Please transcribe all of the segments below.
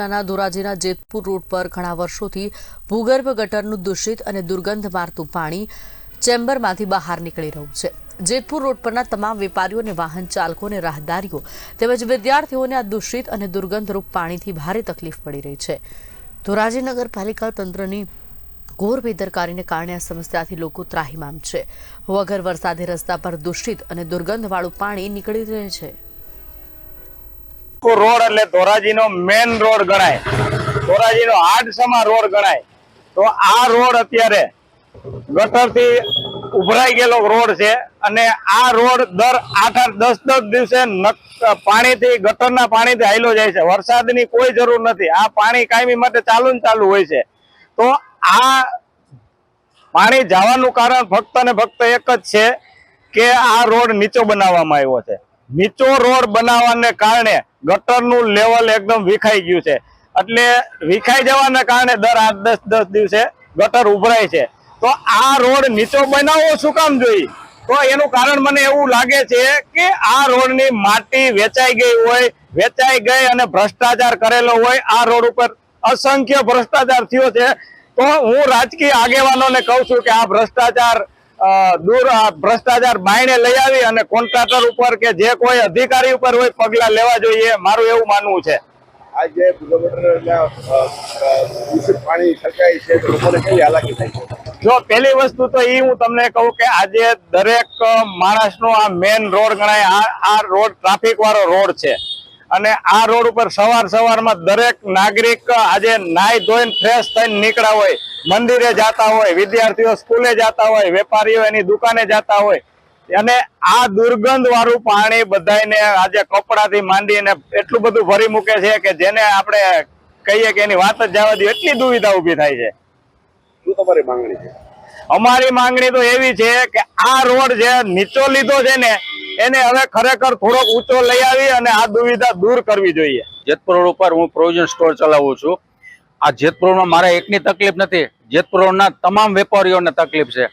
ના ધોરાજીના જેતપુર રોડ પર ઘણા વર્ષોથી ભૂગર્ભ ગટરનું દૂષિત અને દુર્ગંધ મારતું પાણી ચેમ્બરમાંથી બહાર નીકળી રહ્યું છે. જેતપુર રોડ પરના તમામ વેપારીઓ અને વાહન ચાલકો અને રાહદારીઓ તેમજ વિદ્યાર્થીઓને આ દૂષિત અને દુર્ગંધરૂપ પાણીથી ભારે તકલીફ પડી રહી છે. ધોરાજી નગરપાલિકા તંત્રની ઘોર બેદરકારીને કારણે આ સમસ્યાથી લોકો ત્રાહીમામ છે. વગર વરસાદે રસ્તા પર દૂષિત અને દુર્ગંધવાળું પાણી નીકળી રહે છે. રોડ એટલે ધોરાજીનો મેન રોડ ગણાય. ધોરાજીનો આડસમા રોડ ગણાય. તો આ રોડ અત્યારે ગટરથી ઉભરાઈ ગયેલો રોડ છે અને આ રોડ દર આઠ આઠ દસ દસ દિવસે પાણીથી, ગટરના પાણીથી હાઈલો જાય છે. વરસાદની કોઈ જરૂર નથી. આ પાણી કાયમી માટે ચાલુ ને ચાલુ હોય છે. તો આ પાણી જવાનું કારણ ફક્ત ને ફક્ત એક જ છે કે આ રોડ નીચો બનાવવામાં આવ્યો છે. નીચો રોડ બનાવવાને કારણે ગટરનું લેવલ એકદમ વિખાઈ ગયું છે. એટલે વિખાઈ જવાના કારણે દર આઠ દસ દસ દિવસે ગટર ઉભરાય છે. તો આ રોડ નીચો બનાવવો શું કામ જોઈએ તો એનું કારણ મને એવું લાગે છે કે આ રોડની માટી વેચાઈ ગઈ હોય, વેચાઈ ગઈ અને ભ્રષ્ટાચાર કરેલો હોય, આ રોડ ઉપર અસંખ્ય ભ્રષ્ટાચાર થયો છે. તો હું રાજકીય આગેવાનોને કહું છું કે આ ભ્રષ્ટાચાર દૂર આ ભ્રષ્ટાચાર બાયણે લઈ આવી અને કોન્ટ્રાક્ટર ઉપર કે જે કોઈ અધિકારી ઉપર હોય પગલા લેવા જોઈએ મારું એવું માનવું છે. જે પાણી છલકાય છે લોકોને કેવી હાલાકી થાય છે? જો પેલી વસ્તુ તો એ હું તમને કહું કે આજે દરેક માણસનો આ મેન રોડ ગણાય આ આ રોડ ટ્રાફિક વાળો રોડ છે. અને આ રોડ ઉપર સવાર સવારમાં દરેક નાગરિક આજે નાઈ ધોઈને ફ્રેશ થઈને નીકળ્યા હોય મંદિરે જતા હોય વિદ્યાર્થીઓ સ્કૂલે જતા હોય વેપારીઓ એની દુકાને જતા હોય અને આ દુર્ગંધ વાળું પાણી બધાને આજે કપડાથી માંડીને એટલું બધું ભરી મૂકે છે કે જેને આપણે કહીએ કે એની વાત જ જવા દઈએ એટલી દુવિધા ઊભી થાય છે. શું તમારી માંગણી છે? અમારી માંગણી તો એવી છે કે આ રોડ જે નીચો લીધો છે ને એને હવે ખરેખર થોડોક ઊંચો લઈ આવી અને આ દુવિધા દૂર કરવી જોઈએ. જેતપુર રોડ ઉપર હું પ્રોવિઝન સ્ટોર ચલાવું છું. આ જેતપુરમાં મારે એકની તકલીફ નથી. જેતપુર રોડના તમામ વેપારીઓને તકલીફ છે.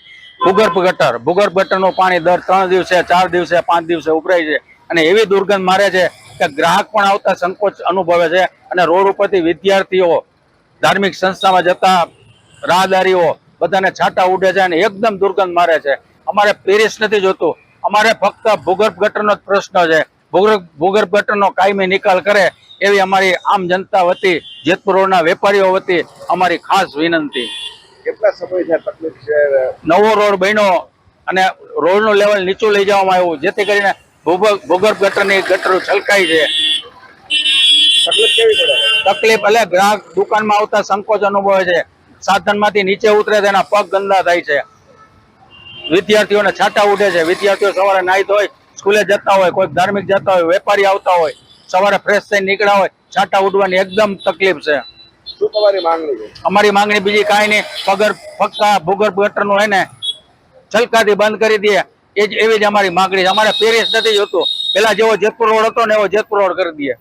ભૂગર્ભ ગટર, ભૂગર્ભ ગટરનું પાણી દર ત્રણ દિવસે, ચાર દિવસે, પાંચ દિવસે ઉભરાય છે અને એવી દુર્ગંધ મારે છે કે ગ્રાહક પણ આવતા સંકોચ અનુભવે છે અને રોડ ઉપરથી વિદ્યાર્થીઓ, ધાર્મિક સંસ્થામાં જતા રાહદારીઓ બધાને છાંટા ઉડે છે અને એકદમ દુર્ગંધ મારે છે. અમારે પેરિસ નથી જોતું. અમારે ફક્ત ભૂગર્ભ ગટરનો જ પ્રશ્ન છે. ભૂગર્ભ ભૂગર્ભ ગટરનો કાયમી નિકાલ કરે એવી અમારી આમ જનતા વતી જેતપુર રોડના વેપારીઓ વતી અમારી ખાસ વિનંતી. કેટલા સમયથી તકલીફ છે? નવો રોડ બન્યો અને રોડનું લેવલ નીચું લઈ જવામાં આવ્યું જેથી કરીને ભૂગર્ભ ગટરની ગટરો છલકાઈ છે. તકલીફ કેવી પડે? તકલીફ એટલે ગ્રાહક દુકાનમાં આવતા સંકોચ અનુભવે છે. સાધનમાંથી નીચે ઉતરે તેના પગ ગંદા થાય છે. વિદ્યાર્થીઓને છાંટા ઉઠે છે. વિદ્યાર્થીઓ સવારે નાહી હોય સ્કૂલે જતા હોય કોઈ ધાર્મિક જતા હોય વેપારી આવતા હોય સવારે ફ્રેશ થઈને નીકળ્યા હોય છાંટા ઉડવાની એકદમ તકલીફ છે. શું તમારી માંગણી અમારી માંગણી બીજી કાંઈ નહીં. પગર ફક્ત ભૂગર્ભ ગટરનું હોય ને, છલકાથી બંધ કરી દે એ એવી જ અમારી માંગણી છે. અમારે પેરિસ નથી જોતું. પેલા જેવો જેતપુર રોડ હતો ને એવો જેતપુર રોડ કરી દે